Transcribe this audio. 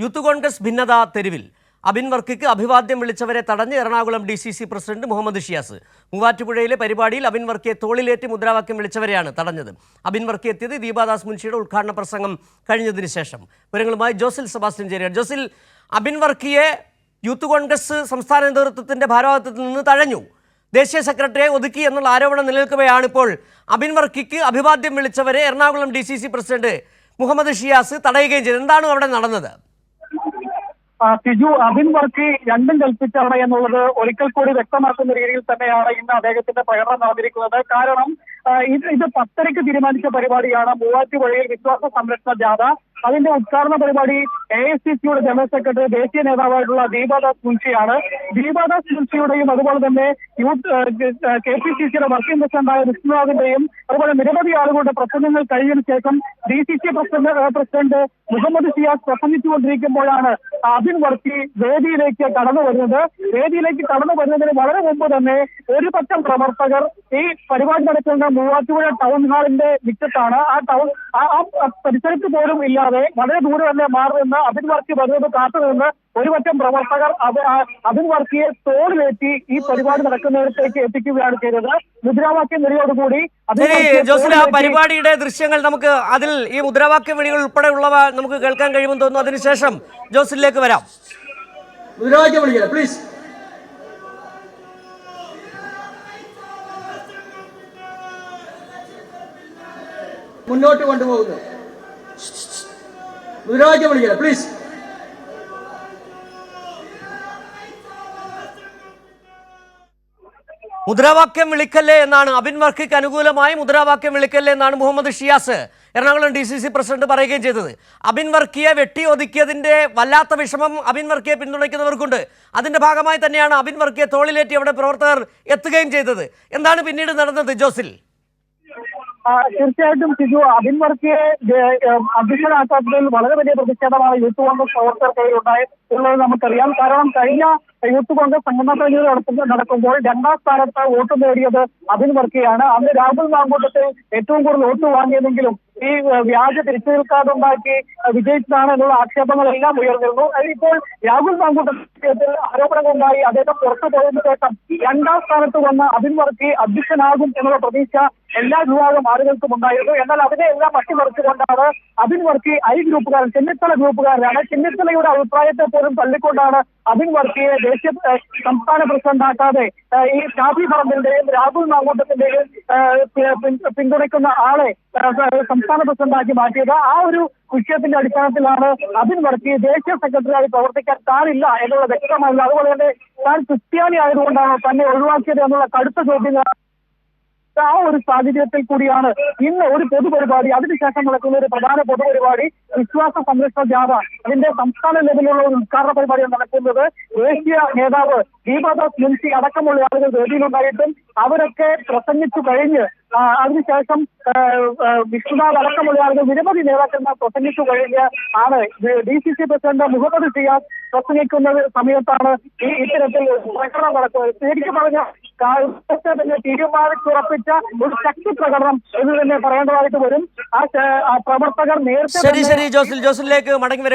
Youth Congress ഭിന്നത തെരുവിൽ അബിൻ വർക്കിക്ക് അഭിവാദ്യം വിളിച്ചവരെ തടഞ്ഞ് Ernakulam D C C president Muhammad Shiyas. മൂവാറ്റുപുഴയിലെ പരിപാടിയിൽ അബിൻ വർക്കിയെ തോളിലേറ്റ് മുദ്രാവാക്യം വിളിച്ചവരെയാണ് തടഞ്ഞത്. അബിൻ വർക്കി എത്തിയത് ദീപാദാസ് മുൻഷിയുടെ ഉദ്ഘാടന പ്രസംഗം കഴിഞ്ഞതിന് ശേഷം. വിവരങ്ങളുമായി ജോസിൽ സെബാസ്റ്റ്യൻ ചേരുക ജോസിൽ അബിൻ വർക്കിയെ യൂത്ത് കോൺഗ്രസ് സംസ്ഥാന നേതൃത്വത്തിന്റെ ഭാരവാഹിത്വത്തിൽ നിന്ന് തഴഞ്ഞു. ദേശീയ സെക്രട്ടറിയെ ഒതുക്കി എന്നുള്ള ആരോപണം നിലനിൽക്കുകയാണ് ഇപ്പോൾ അബിൻ വർക്കിക്ക് അഭിവാദ്യം വിളിച്ചവരെ എറണാകുളം ഡി പ്രസിഡന്റ് മുഹമ്മദ് ഷിയാസ് തടയുകയും ചെയ്തു എന്താണ് അവിടെ നടന്നത്? സിജു അബിൻ വർക്കി രണ്ടും കൽപ്പിച്ചാണ് എന്നുള്ളത് ഒരിക്കൽ കൂടി വ്യക്തമാക്കുന്ന രീതിയിൽ തന്നെയാണ് ഇന്ന് അദ്ദേഹത്തിന്റെ പ്രകടനം നടന്നിരിക്കുന്നത്. കാരണം ഇത് പത്തരയ്ക്ക് തീരുമാനിച്ച പരിപാടിയാണ് മൂവാറ്റുപുഴയിൽ വിശ്വാസ സംരക്ഷണ ജാഥ. അതിന്റെ ഉദ്ഘാടന പരിപാടി എ ഐ സി സിയുടെ ജനറൽ സെക്രട്ടറി ദേശീയ നേതാവായിട്ടുള്ള ദീപാദാസ് മുൻഷിയാണ്. ദീപാദാസ് മുൻഷിയുടെയും അതുപോലെ തന്നെ യൂത്ത് കെ പി സി സിയുടെ വർക്കിംഗ് പ്രസിഡന്റായ വിഷ്ണുനാഥിന്റെയും അതുപോലെ നിരവധി ആളുകളുടെ പ്രസംഗങ്ങൾ കഴിഞ്ഞതിന് ശേഷം D C C president president Muhammad Siyas പ്രസംഗിച്ചുകൊണ്ടിരിക്കുമ്പോഴാണ് Abin Varkey വേദിയിലേക്ക് കടന്നു വരുന്നത്. വേദിയിലേക്ക് കടന്നു വരുന്നതിന് വളരെ മുമ്പ് തന്നെ ഒരു പ്രവർത്തകർ ഈ പരിപാടി നടക്കുന്ന മൂവാറ്റുപുഴ ടൗൺ ഹാളിന്റെ മിറ്റത്താണ്. ആ ടൗൺ ആ പരിസരത്ത് പോലും ഇല്ലാതെ വളരെ ദൂരെ തന്നെ മാറി നിന്ന് അബിൻ വർക്കി വരുന്നത് കാത്തു നിന്ന് ഒരു പറ്റം പ്രവർത്തകർ അത് ആ അബിൻ വർക്കിയെ തോളിലേറ്റി ഈ പരിപാടി നടക്കുന്നിടത്തേക്ക് എത്തിക്കുകയാണ് ചെയ്തത്. മുദ്രാവാക്യം നിലയോടുകൂടി ജോസിൽ ആ പരിപാടിയുടെ ദൃശ്യങ്ങൾ നമുക്ക് അതിൽ ഈ മുദ്രാവാക്യ വിളികൾ ഉൾപ്പെടെയുള്ളവ നമുക്ക് കേൾക്കാൻ കഴിയുമെന്ന് തോന്നുന്നു. അതിനുശേഷം ജോസിലേക്ക് വരാം. മുദ്രാവാക്യം വിളിക്കണം പ്ലീസ് മുന്നോട്ട് കൊണ്ടുപോകുന്നു. മുദ്രാവാക്യം വിളിക്കണം പ്ലീസ് മുദ്രാവാക്യം വിളിക്കല്ലേ എന്നാണ് അബിൻ വർക്കിക്ക് അനുകൂലമായി മുദ്രാവാക്യം വിളിക്കല്ലേ എന്നാണ് Muhammad Shiyas Ernakulam D C C president പറയുകയും ചെയ്തത്. അബിൻ വർക്കിയെ വെട്ടി ഒതുക്കിയതിന്റെ വല്ലാത്ത വിഷമം അബിൻ വർക്കിയെ പിന്തുണയ്ക്കുന്നവർക്കുണ്ട്. അതിന്റെ ഭാഗമായി തന്നെയാണ് അബിൻ വർക്കിയെ തോളിലേറ്റി അവിടെ പ്രവർത്തകർ എത്തുകയും ചെയ്തത്. എന്താണ് പിന്നീട് നടന്നത് ജോസിൽ? തീർച്ചയായിട്ടും സിജു അബിൻ വർക്കിയെ അധ്യക്ഷനാക്കാത്തതിൽ വളരെ വലിയ പ്രതിഷേധമാണ് യൂത്ത് കോൺഗ്രസ് പ്രവർത്തകർക്ക് ഉണ്ടായി എന്നുള്ളത് നമുക്കറിയാം. കാരണം കഴിഞ്ഞ യൂത്ത് കോൺഗ്രസ് സംഘടനാ തെരഞ്ഞെടുപ്പ് നടത്തുന്ന- നടക്കുമ്പോൾ രണ്ടാം സ്ഥാനത്ത് വോട്ട് നേടിയത് അബിൻ വർക്കിയാണ് അന്ന് രാഹുൽ മാങ്കൂട്ടത്തിൽ ഏറ്റവും കൂടുതൽ വോട്ട് വാങ്ങിയതെങ്കിലും ഈ വ്യാജ വ്യാജ കാർഡ് ഉണ്ടാക്കി വിജയിച്ചതാണ് എന്നുള്ള ആക്ഷേപങ്ങളെല്ലാം ഉയർന്നിരുന്നു. അതിപ്പോൾ രാഹുൽ മാങ്കൂട്ടത്തിൽ ആരോപണങ്ങളുണ്ടായി അദ്ദേഹം പുറത്തു പോയതിനു ശേഷം രണ്ടാം സ്ഥാനത്ത് വന്ന അബിൻ വർക്കി അധ്യക്ഷനാകും എന്നുള്ള പ്രതീക്ഷ എല്ലാ വിഭാഗം ആളുകൾക്കും ഉണ്ടായിരുന്നു. എന്നാൽ അതിനെ എല്ലാം മട്ടിമറിച്ചുകൊണ്ടാണ് അബിൻ വർക്കി ഐ ഗ്രൂപ്പുകാരൻ ചെന്നിത്തല ഗ്രൂപ്പുകാരനാണ്. ചെന്നിത്തലയുടെ അഭിപ്രായത്തെ പോലും തള്ളിക്കൊണ്ടാണ് അബിൻ വർക്കിയെ ദേശീയ സംസ്ഥാന പ്രസിഡന്റാക്കാതെ ഈ ഷാഫി പറമ്പിന്റെയും രാഹുൽ മാങ്കൂട്ടത്തിന്റെയും പിന്തുണയ്ക്കുന്ന ആളെ സംസ്ഥാന പ്രസിഡന്റാക്കി മാറ്റിയത്. ആ ഒരു വിഷയത്തിന്റെ അടിസ്ഥാനത്തിലാണ് അതിൻ വർക്ക് ദേശീയ സെക്രട്ടറിയായി പ്രവർത്തിക്കാൻ താനില്ല എന്നുള്ള വ്യക്തമായിരുന്നു അതുപോലെ തന്നെ താൻ ക്രിസ്ത്യാനി ആയതുകൊണ്ടാണ് തന്നെ ഒഴിവാക്കിയത് എന്നുള്ള കടുത്ത ചോദ്യങ്ങൾ ആ ഒരു സാഹചര്യത്തിൽ കൂടിയാണ് ഇന്ന് ഒരു പൊതുപരിപാടി അതിനുശേഷം നടക്കുന്ന ഒരു പ്രധാന പൊതുപരിപാടി വിശ്വാസ സംരക്ഷണ ജാഥ. അതിന്റെ സംസ്ഥാന ലെവലിലുള്ള ഒരു ഉദ്ഘാടന പരിപാടിയാണ് നടക്കുന്നത്. ദേശീയ നേതാവ് ദീപദാസ് മുൻസി അടക്കമുള്ള ആളുകൾ വേദിയിലുണ്ടായിട്ടും അവരൊക്കെ പ്രസംഗിച്ചു കഴിഞ്ഞ് അതിനുശേഷം വിഷ്ണുനാഥ് അടക്കമുള്ള ആളുകൾ നിരവധി നേതാക്കന്മാർ പ്രസംഗിച്ചു കഴിഞ്ഞ് ആണ്. D C C president Muhammad Siyas പ്രസംഗിക്കുന്ന സമയത്താണ് ഈ ഇത്തരത്തിൽ പ്രകടനം നടക്കുന്നത്. ശരിക്കും പറഞ്ഞ തന്നെ തീരുമാനിച്ചുറപ്പിച്ച ഒരു ശക്തി പ്രകടനം എന്ന് തന്നെ പറയേണ്ടതായിട്ട് വരും. ആ പ്രവർത്തകർ നേരത്തെ ശരി ശരി ജോസിൽ ജോസിലേക്ക് മടങ്ങി വരെ